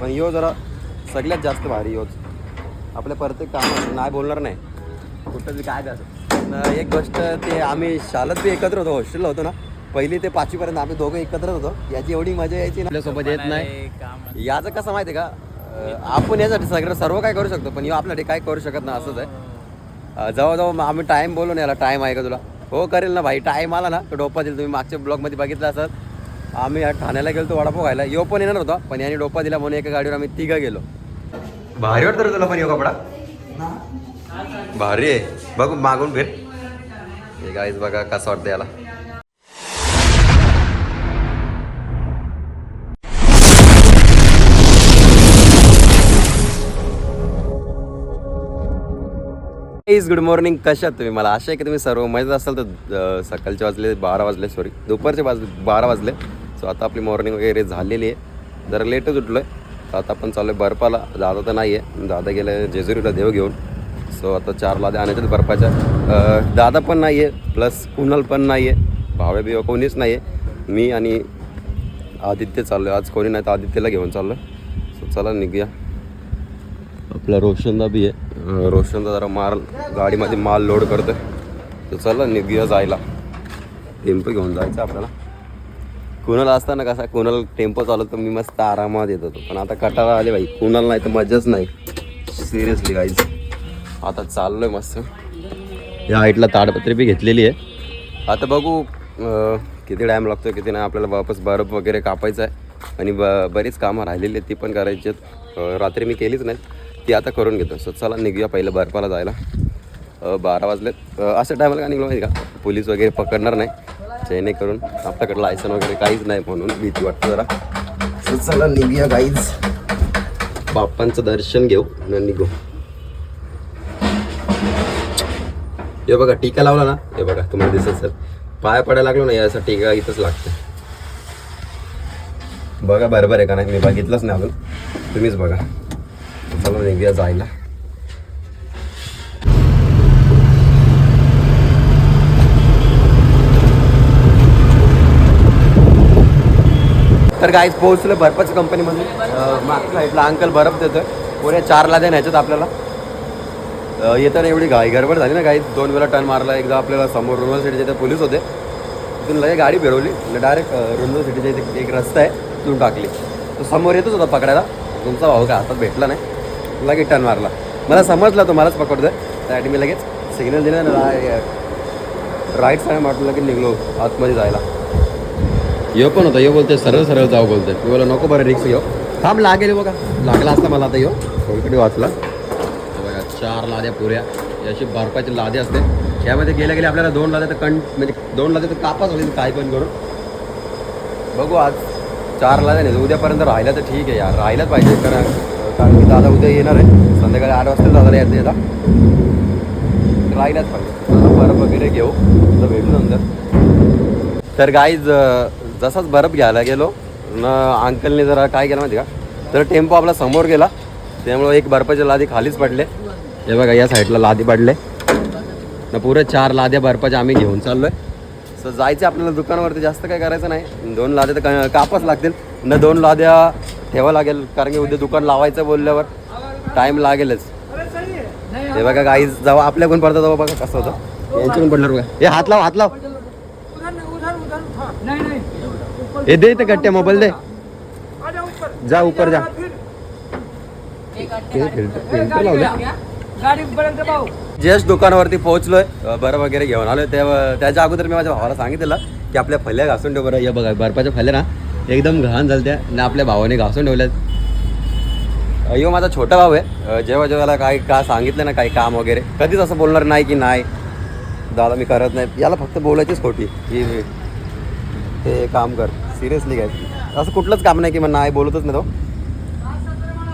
पण यो जरा सगळ्यात जास्त भारी योच. आपल्या प्रत्येक कामात नाही बोलणार नाही. कुठं बी काय द्यायचं न एक गोष्ट ते आम्ही शाळेत बी एकत्र होतो हॉस्टेलला होतो ना. पहिली ते पाचवीपर्यंत आम्ही दोघं एकत्रच होतो. याची एवढी मजा यायची ना. आपल्यासोबत येत नाही. याचं कसं माहिती आहे का आपण यासाठी सगळं सर्व काय करू शकतो पण यो आपल्यासाठी काय करू शकत नाही असंच आहे. मग आम्ही टाईम बोलू ना याला टाईम आहे का तुला? हो करेल ना भाई. टाईम आला ना तो डोपा दिला तुम्ही मागच्या ब्लॉगमध्ये बघितलं असत आम्ही ठाण्याला गेलो तो वडापाव खायला. यो पण येणार होता पण याने डोपा दिला म्हणून एका गाडीवर आम्ही तिघं गेलो. भारी वाटतं रे तुला पण यो कपडा. भारी आहे. बघ मागून फिर. हे गाईज बघा कसं वाटतं याला. गुड मॉर्निंग कशात तुम्ही? मला आशा आहे की तुम्ही सर्व मजेत असाल. तर सकाळचे वाजले बारा वाजले सॉरी दुपारचे वाजले बारा वाजले. सो आता आपली मॉर्निंग वगैरे झालेली आहे. जरा लेटच उठलो आहे आता आपण चाललो आहे बर्फाला. दादा तर नाही आहे दादा गेलं जेजुरीला देव घेऊन. सो आता चार लाद्या आणायच्यात बर्फाच्या. दादा पण नाही आहे प्लस कुणाल पण नाही आहे भावे बिवा कोणीच नाही आहे मी आणि आदित्य चाललो आहे आज कोणी नाही तर आदित्यला घेऊन चाललो आहे सो चला निघूया. आपला रोशनदा बी आहे. रोशनदा जरा माल गाडीमध्ये माल लोड करतो तर चला निघूया जायला. टेम्पो घेऊन जायचं आपल्याला. कुणाला असताना कसा कुणाला टेम्पो चालवतो तर मी मस्त आरामात येत होतो पण आता कटाळा आले भाई. कुणाला नाही तर मजाच नाही. सिरियसली गाईज आता चाललोय मस्त. या हाईटला ताडपत्री बी घेतलेली आहे. आता बघू किती टाईम लागतो किती नाही. आपल्याला वापस बर्फ वगैरे कापायचं आहे. आणि ब बरीच कामं राहिलेली आहेत ती पण करायची आहेत. रात्री मी केलीच नाही. ती आता करून घेतो. सो चला निघूया पहिलं बर्फाला जायला. बारा वाजलेत. असं अशा टायमाला का निघलो माहिती का? पोलीस वगैरे पकडणार नाही. जेणेकरून आपल्याकडे लायसन वगैरे काहीच नाही म्हणून भीती वाटतं जरा. सो चला निघूया गाईज बाप्पांचं दर्शन घेऊ आणि निघू. हे बघा टीका लावला ना? हे बघा तुम्हाला दिसत सर पाय पडायला लागलो ना याचा टीका इथंच लागतं. बघा बरोबर आहे का नाही? मी बघितलंच नाही अजून. तुम्हीच बघा. चला निघूया जायला. तर गाईज पोहोचलो भरपच कंपनीमध्ये मागच्या साईडला अंकल बरफ देतोय. पुढे चार लाद्या न्यायच्यात आपल्याला. येताना एवढी घाई गडबड झाली ना काही दोन वेळा टर्न मारला एकदा आपल्याला समोर रुनल सिटीच्या इथे पोलीस होते. तिथून लगे गाडी फिरवली. डायरेक्ट रुनल सिटीच्या इथे एक रस्ता आहे तिथून टाकली. तो समोर येतच होता पकडायला. तुमचा भाऊ काय हातात भेटला नाही. लगेच टर्न मारला. मला समजला तो मलाच पकडतोय. त्यासाठी मी लगेच सिग्नल दिला ना राईट साईड मारतो लगेच निघलो आतमध्ये जायला. यो पण होता? यो बोलते सरळ सरळ जाऊ बोलते मी बोला नको बरं रिक्स यो थांब लागेल बघा. लागला असता मला आता यो. थोडीकडे वाचला. बघा चार लाद्या पुऱ्या. अशी बर्फाची लादे असते. ह्यामध्ये गेल्या गेल्या आपल्याला दोन लाद्या तर कण म्हणजे दोन लाद्या तर कापाच होईल काय पण करून बघू आज चार लाद्या नाही उद्यापर्यंत राहिला तर ठीक आहे यार. राहिलाच पाहिजे कारण कारण की दादा उद्या येणार आहे. संध्याकाळी आठ वाजता दादा यायचं याला राहिल्याच पाहिजे. बर्फ वगैरे घेऊ. तर भेटू नंतर. तर गाईज जसाच बर्फ घ्यायला गेलो न अंकलने जरा काय केलं माहिती का? तर टेम्पो आपला समोर गेला. त्यामुळं एक बर्फाच्या लादी खालीच पडले. हे बघा या साईडला लादी पडले. न पुरे चार लाद्या बर्फाच्या आम्ही घेऊन चाललो आहे सो जायचं आपल्याला दुकानावरती जास्त काय करायचं नाही. दोन लाद्या तर का- कापच लागतील. न दोन लाद्या ठेवा लागेल कारण की उद्या दुकान लावायचं बोलल्यावर टाईम लागेलच. हे बघा गाईज जावा आपल्याकडून पडतं तेव्हा बघा कसं होतं. यांच्याकडून पडलं बघा. हे हात लाव हात लाव नहीं नहीं ये दे ते गट्टे मोबाईल दे. जा ऊपर जा. जस्ट दुकानावरती पोहोचलोय. बरं वगैरे घेऊन आलोय. त्याच्या अगोदर मी माझ्या भावाला सांगितलं की आपल्या फल्या घासून ठेव बरं. या बघा बर्फाच्या फल्या ना एकदम घाण झाल्या ना आपल्या भावाने घासून ठेवल्यात. अयो माझा छोटा भाऊ आहे. जेव्हा जेव्हा काही का सांगितलं ना काही काम वगैरे कधीच असं बोलणार नाही की नाही. दादा मी करत नाही. याला फक्त बोलायचीच खोटी. की ते काम कर. सिरियसली काय असं कुठलंच काम नाही की मग नाही बोलतच नाही तो.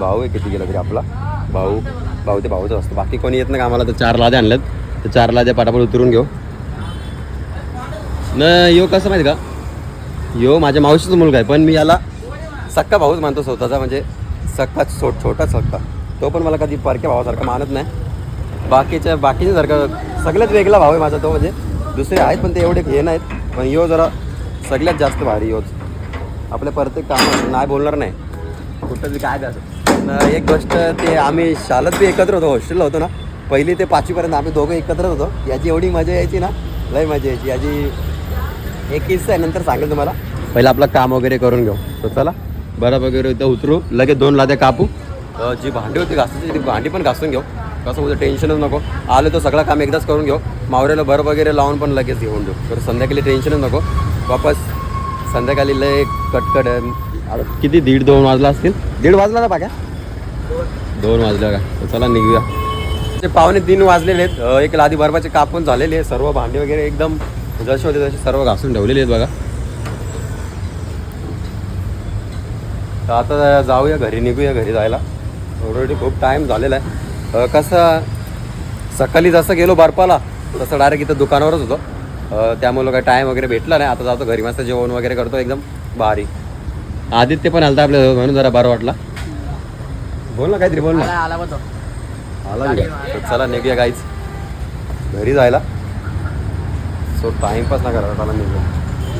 भाऊ आहे किती गेला तरी आपला. भाऊ भाऊ ते भाऊच असतो. बाकी कोणी येत नाही आम्हाला तर चार लादे आणल्यात. तर चार लाद्या पटापट उतरून घेऊ. न यो कसं माहिती का? यो माझ्या मावशीचा मुलगा आहे पण मी याला सक्का भाऊच मानतो स्वतःचा म्हणजे सक्का छो छोटा सक्का. तो पण मला कधी परक्या भावासारखा मानत नाही. बाकीच्या बाकीच्यासारखं सगळ्यात वेगळा भाव आहे माझा तो म्हणजे दुसरे आहेत पण ते एवढे हे नाहीत. पण यो जरा सगळ्यात जास्त भारी होत. आपल्या प्रत्येक कामात नाही बोलणार नाही. कुठं बी काय द्यायचं एक गोष्ट ते आम्ही शाळेत बी एकत्र होतो हॉस्टेलला होतो ना. पहिली ते पाचवीपर्यंत आम्ही दोघं एकत्र होतो. याची एवढी मजा यायची ना लय मजा यायची. याची एक किस्सा आहे नंतर सांगेल तुम्हाला. पहिलं आपलं काम वगैरे करून घेऊ. तर चला बरं वगैरे इथं उतरू. लगेच दोन लाद्या कापू. जी भांडी होती घासायची ती भांडी पण घासून घेऊ. कसं होतं टेन्शनच नको. आलं तर सगळं काम एकदाच करून घेऊ. मावऱ्याला बरं वगैरे लावून पण लगेच घेऊन देऊ तर संध्याकाळी टेन्शनच नको. वापस संध्याकाळी लय कटकट आहे. किती? दीड दोन वाजला असतील? दीड वाजला ना पाक्या? दोन वाजल्या का? तर चला निघूया. ते पावणे तीन वाजलेले आहेत. अं, एक लादी बर्फाचे कापून झालेले आहे सर्व भांडी वगैरे एकदम जसे होते तसे सर्व घासून ठेवलेले आहेत बघा. तर आता जाऊया घरी निघूया घरी जायला. ऑलरेडी खूप टाईम झालेला आहे. अं, कसं सकाळी जसं गेलो बर्फाला तसं डायरेक्ट इथं दुकानावरच होतो. त्यामुळं काही टाईम वगैरे भेटला नाही. आता जातो घरी. मस्त जेवण वगैरे करतो एकदम भारी. आदित्य पण आलता आपल्या म्हणून जरा बरं वाटला. बोल ना काहीतरी बोल ना. आला. आला चला निघूया काहीच घरी जायला. सो टाइमपास ना करा निघूया.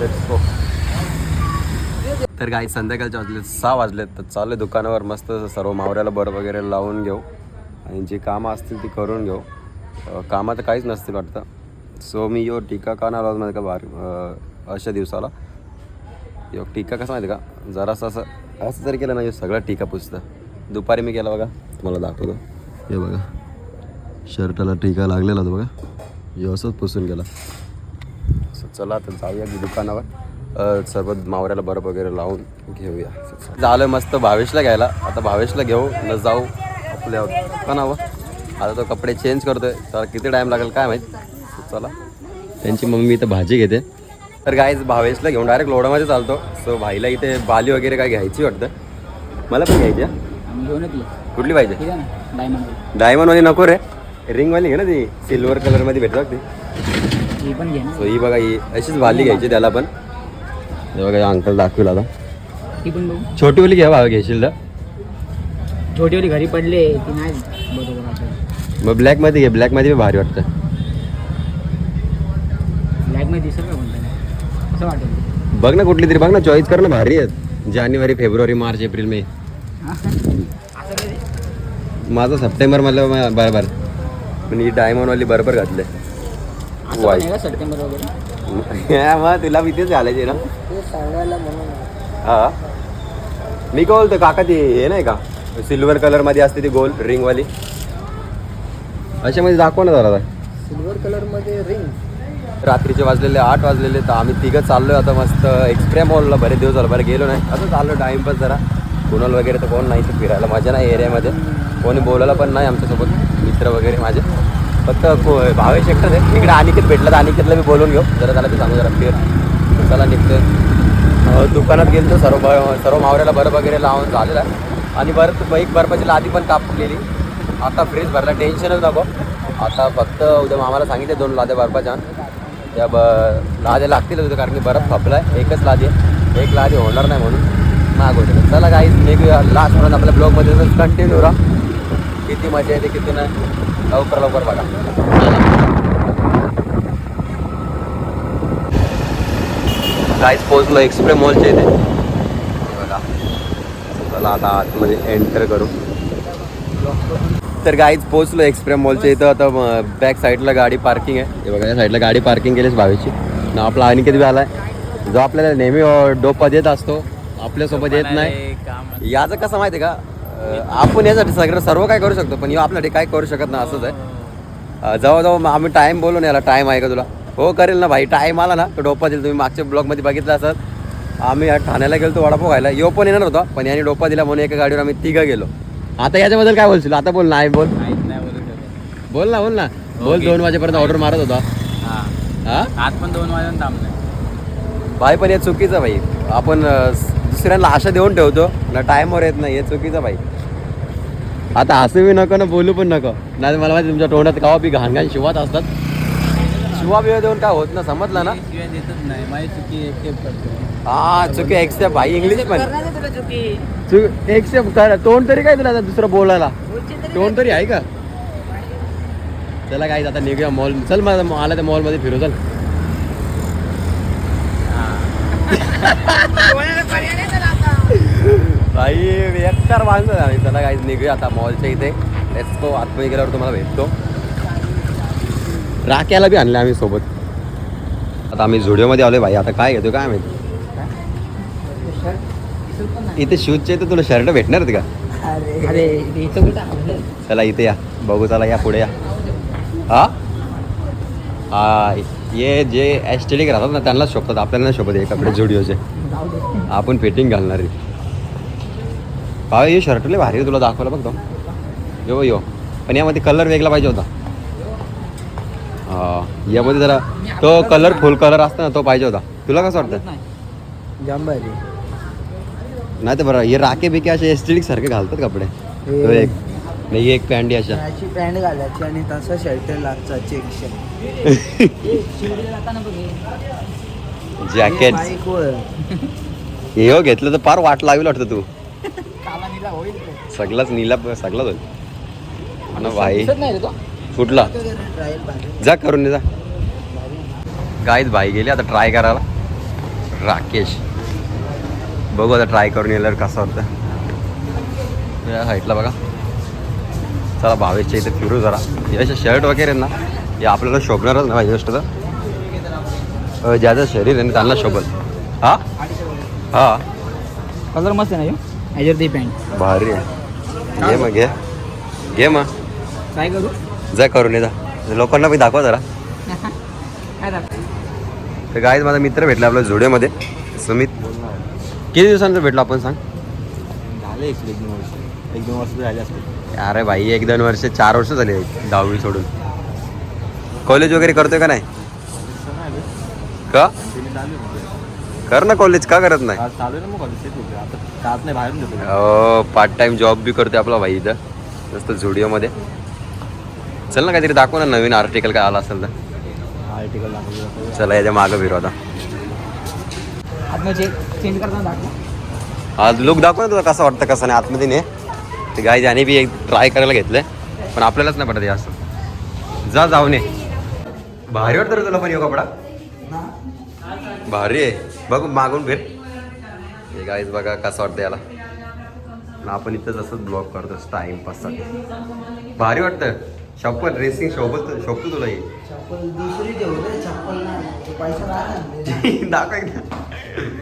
लेट्स गो तर काही संध्याकाळचे वाजले सहा वाजलेत. तर चालले दुकानावर. मस्त सर्व मावऱ्याला बरं वगैरे लावून घेऊ. आणि जी कामं असतील ती करून घेऊ. अं, कामं तर काहीच नसतील वाटतं. सो मी यो टीका का नाव लावत माहिती का बार अशा दिवसाला. यो टीका कसं माहिती का? जरासं असं असं जरी केलं ना यो सगळं टीका पुसतं. दुपारी मी केला बघा तुम्हाला दाखवतो. हे बघा शर्टाला टीका लागलेला होता बघा. यो असंच पुसून गेला. So, चला आता जाऊया की दुकानावर. सर्व मावऱ्याला बरं वगैरे लावून घेऊया. झालं मस्त भावेशला घ्यायला. आता भावेशला घेऊ न जाऊ आपल्या दुकानावर. आता तो कपडे चेंज करतोय. तर किती टाईम लागेल काय माहीत? चला। त्यांची मम्मी इथं भाजी घेते. तर गाईज भावेशला घेऊन डायरेक्ट लोडामध्ये चालतो. सो भाईला इथे बाली वगैरे काय घ्यायची वाटतं? मला पण घ्यायची कुठली पाहिजे? डायमंडवाली नको रे. रिंगवाली घे ना ती. सिल्वर कलरमध्ये भेटतात ती. ही पण घे ना. सो ही बघा ही अशीच भाली घ्यायची त्याला पण. बघा अंकल दाखवला आता. ती बघू. छोटीवाली घ्या बघा घेशील तर. छोटीवाली घरी पडले ती नाही मग ब्लॅकमध्ये घे. ब्लॅकमध्ये बी भारी वाटतं. ब्लॅकमध्ये दिसेल का कोणतं? असं वाटेल. बघ ना कुठली तरी बघ ना चॉईस कर ना भारी आहेत. जानेवारी फेब्रुवारी मार्च एप्रिल मे? असं काय ते? माझं सप्टेंबर मधलं बरोबर पण ही डायमंडवाली बरोबर घातले असं पण आहे का सप्टेंबर वगैरे? मग तुला तेच घालायचे ना. ते सांगायला म्हणून. हा. मी काय बोलतो काका ती हे नाही का? सिल्वर कलरमध्ये असते ती गोल रिंग वाली. अशामध्ये दाखव ना जरा सिल्वर कलरमध्ये रिंग रात्रीचे वाजलेले आठ वाजलेले तर आम्ही तिघं चाललोय आता मस्त एक्सप्रे मॉलला बरेच दिवस झालं बरं गेलो नाही. असं चाललो टाइमपास जरा. कुणाल वगैरे तर कोण नाही ते फिरायला. मजा नाही एरियामध्ये कोणी बोलायला पण नाही आमच्यासोबत. मित्र वगैरे माझे. फक्त को- भावेश एकटाच आहे. इकडे अनिकेत भेटला तर अनिकेतला मी बोलून घेऊ. जरा त्याला ते सांगू जरा फिर. चला निघतो दुकानात गेलो तर सर्व ब- सर्व मावऱ्याला बरं वगैरे लावून झालेलं आहे. आणि बरं एक बर्फाची लादी पण कापलेली. आता फ्रीज भरला. टेन्शनच नको. आता फक्त उद्या मामाला सांगितले दोन लाद्या बर्फाच्या. त्या ब लाद्या लागतील होतं कारण की बर्फ आहे एकच लादी. आहे एक लादी होणार नाही म्हणून मागवते चला काही एक लास्ट म्हणून आपल्या ब्लॉगमध्ये कंटिन्यू राहा. किती मजा येते किती नाही. लवकर लवकर बघा. काहीच पोहोचलो एक्सप्रे मॉलच्या इथे. बघा. चला आता आतमध्ये एंटर करू. तर गाईच पोहोचलो एक्सप्रे मॉलच्या इथं. आता बॅक साईडला गाडी पार्किंग आहे. हे बघा या साईडला गाडी पार्किंग केलीच भावीची ना आपला अनिकेत बी आलाय. जो आपल्याला नेहमी डोपा देत असतो आपल्यासोबत येत नाही. याचं कसं माहिती आहे का आपण यासाठी सगळं सर्व काय करू शकतो पण आपल्यासाठी काय करू शकत नाही असंच आहे. जेव्हा आम्ही टाईम बोलून याला टाईम आहे का तुला? हो करेल ना भाई. टाईम आला ना तो डोपा दिला तुम्ही मागच्या ब्लॉगमध्ये बघितलं असत आम्ही ठाण्याला गेलो तो वडापाव खायला. यो पण येणार होता पण याने डोपा दिला म्हणून एका गाडीवर आम्ही तिघं गेलो. आता याच्याबद्दल काय बोलशील? आता बोल नाही बोल बोलू ना बोल ना. बोल दोन वाजेपर्यंत ऑर्डर मारत होता. हा. हा? आज पण दोन वाजून थांबले भाई पण हे चुकीचं भाई. आपण दुसऱ्यांना आशा देऊन ठेवतो ना टाईमवर येत नाही हे चुकीचं भाई. आता हसू बी नको ना बोलू पण नको. नाही मला माहिती तुमच्या तोंडात कावा बी घाण घाण शिवात असतात. शिवा बिवा देऊन काय होत ना समजलं ना? शिवाय देतच नाही. माझी चुकी एक्सेप्ट करतो. हा चुकी एक्सेप्ट भाई इंग्लिश पण. तुला चुकी चुक? एक्सेप्ट कर. तोंड तरी काय तुला आता दुसरं बोलायला? तोंड तरी आहे का? चला काय आता निघूया मॉल चल मला आला त्या मॉलमध्ये फिरू. चल. बेकार माणसं आहे आम्ही. चला काही निघूया आता मॉलच्या इथे. लेट्स गो आतमध्ये गेल्यावर तुम्हाला भेटतो. राख्याला बी आणले आम्ही सोबत. आता आम्ही झुडिओमध्ये आलोय भाई. आता काय घेतो काय माहिती? इथे शूजचे इथे तुला शर्ट भेटणार आहेत का? अरे. इथं कुठं? चला इथे या. बघू चला या पुढे या. हा? हा ये जे ॲस्टेटिक राहतात ना त्यांनाच शोभतात. आपल्याला नाही शोभत हे कपडे जाऊ दे आपण फिटिंग घालणार आहे. भाऊ हे शर्ट लय भारी आहे, तुला दाखवलं बघ तो. यो यो. पण यामध्ये कलर वेगळा पाहिजे होता. हा यामध्ये जरा तो कलर फुल कलर असतो ना तो पाहिजे होता. तुला कसं वाटतं? जाम भारी नाही तर बरं हे राखे बिके असे एस्टेटिक सारखे घालतात कपडे. हे- तो एक नाही ही एक पॅन्टी अशा. अशी पॅन्ट घालायची आणि तसं शर्ट लागचा चेक शर्ट. जॅकेट हे हो घेतलं तर फार वाट लावी वाटतं तू. सगळाच नीला सगळाच होईल. आणि भाई कुठला जा करून जा. गाईच भाई गेली आता ट्राय करायला. राकेश. बघू आता ट्राय करून येणार कसं होतं. या साईडला बघा. चला भावेशच्या इथे फिरू जरा. असे शर्ट वगैरे ना हे आपल्याला शोभणारच ना पाहिजे गोष्ट तर. ज्याचं शरीर आहे ना त्यांना शोभल. हा? हा. कलर मस्त आहे ना? याच्यावर ती पॅन्ट भारी आहे. घे मग घे. घे मग. काय करू? जा करून ये जा. लोकांना बी दाखवा जरा. तर गाईज माझा मित्र भेटला आपल्या झुडिओमध्ये सुमित. किती दिवसांचं भेटलो आपण सांग? झाले एक दोन वर्ष. एक दोन वर्ष झाले असते अरे भाई एक दोन वर्ष चार वर्ष झाले दहावी सोडून. कॉलेज वगैरे करतोय का नाही? का? कर ना कॉलेज का करत नाही? पार्ट टाइम जॉब बी करतोय आपला भाई इथं. नुसतं झुडिओमध्ये. चल ना काहीतरी दाखव ना नवीन आर्टिकल काय आला असेल तर. आर्टिकल चला याच्या मागं फिरू आता. चेंज करताना दाखव. आज लुक दाखव ना तुला कसं वाटतं कसं नाही आतमध्ये ने. ते गाय त्याने बी एक ट्राय करायला घेतलंय पण आपल्यालाच नाही पडत असं. जा जाऊ ने. भारी वाटतं तुला पण यो कपडा. भारी आहे. बघ मागून फिर. हे गाईज बघा कसं वाटतं याला. आपण इथंच असंच ब्लॉग करतो टाइमपाससाठी भारी वाटतं. शप्पल रेसिंग शोभत शोभतो तुला हे. चप्पल दुसरी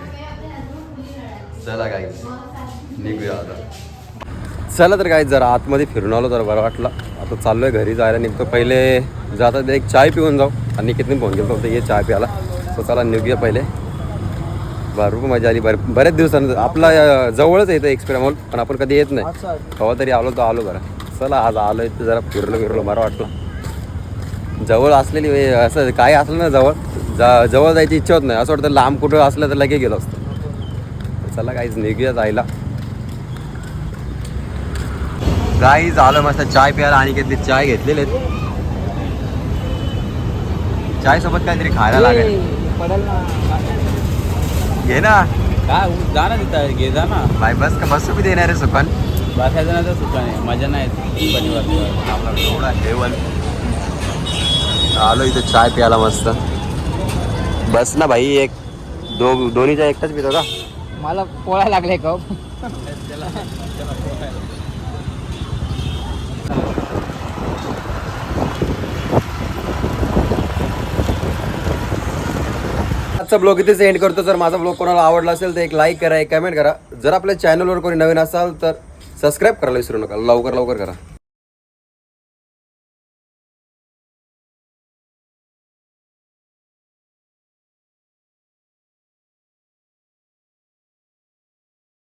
चला काय निघूया आता. चला तर काय जरा आतमध्ये फिरून आलो तर बरं वाटलं. आता चाललोय घरी जायला निघतो. पहिले जाता एक चाय पिऊन जाऊ. आणि किती फोन केला होता ये चाय प्यायला. तो चला निघूया पहिले. भरपूर मजा आली. बरं बऱ्याच दिवसानंतर आपला जवळच येतं एक्सपिरिया मॉल पण आपण कधी येत नाही. केव्हा तरी आलो तर आलो बरं चला आज आलो इथं जरा फिरलो फिरलो. बरं वाटलं. जवळ असलेली असं काय असलं ना जवळ? जा जवळ जायची इच्छा होत नाही. असं वाटतं लांब कुठं असलं तर लगे गेलो असतो. चला काहीच निघूया जायला. काही झालं मस्त चाय प्यायला आणि घेतली चाय घेतलेले चाय सोबत काहीतरी खायला लागेल. घे ना. काय जा ना तिथं घे जा ना. बाय बस का बस बी देणार आहे सुकन. बसायचं ना तर सुका नाही मजा नाही एवढा आलो इथे चाय प्यायला मस्त. बस ना भाई एक दो दोन्हीचा एकटाच पितो का? मला पोळा लागलाय कप हो? आजचा ब्लॉग इथेच एंड करतो. जर माझा ब्लॉग कोणाला आवडला असेल तर एक लाईक करा एक कमेंट करा. जर आपल्या चॅनलवर कोणी नवीन असाल तर सबस्क्राईब करायला विसरू नका. लवकर लवकर करा.